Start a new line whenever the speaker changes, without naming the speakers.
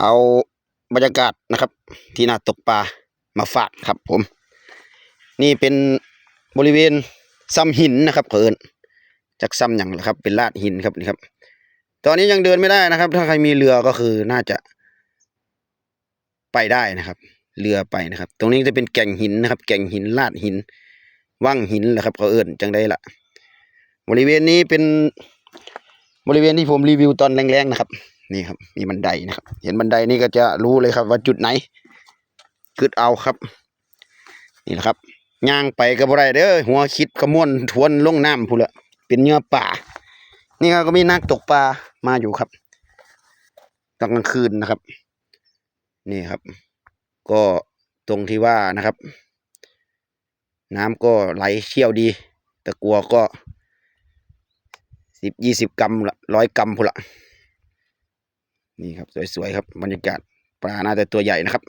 เอาบรรยากาศนะครับ ที่น่าตกปลามาฝากครับผม นี่เป็นบริเวณซ้ำหินนะครับเพิ่นจากซ้ำอย่างละครับ เป็นลาดหินครับนี่ครับ ตอนนี้ยังเดินไม่ได้นะครับ ถ้าใครมีเรือก็คือน่าจะ ไปได้นะครับ เรือไปนะครับ ตรงนี้จะเป็นแก่งหินนะครับ แก่งหินลาดหินว่างหินแหละครับเขาเอิ้นจังได้ละบริเวณนี้เป็นบริเวณที่ผมรีวิวตอนแรงๆนะครับ นี่ครับ มีบันไดนะครับ เห็นบันไดนี่ก็จะรู้เลยครับ ว่าจุดไหนกึดเอาครับ นี่แหละครับย่างไปก็บ่ได้เด้อหัวคิดขมวนทวนลงน้ำพูละเป็นเหงื่อป่า นี่ครับก็มีนักตกปลามาอยู่ครับตอนกลางคืนนะครับ นี่ครับ ก็ตรงที่ว่านะครับ น้ำก็ไหลเชี่ยวดี ตะกัวก็สิบยี่สิบกรัมละร้อยกรัมพูละ นี่ครับสวยๆครับบรรยากาศปลาน่าจะตัวใหญ่นะครับ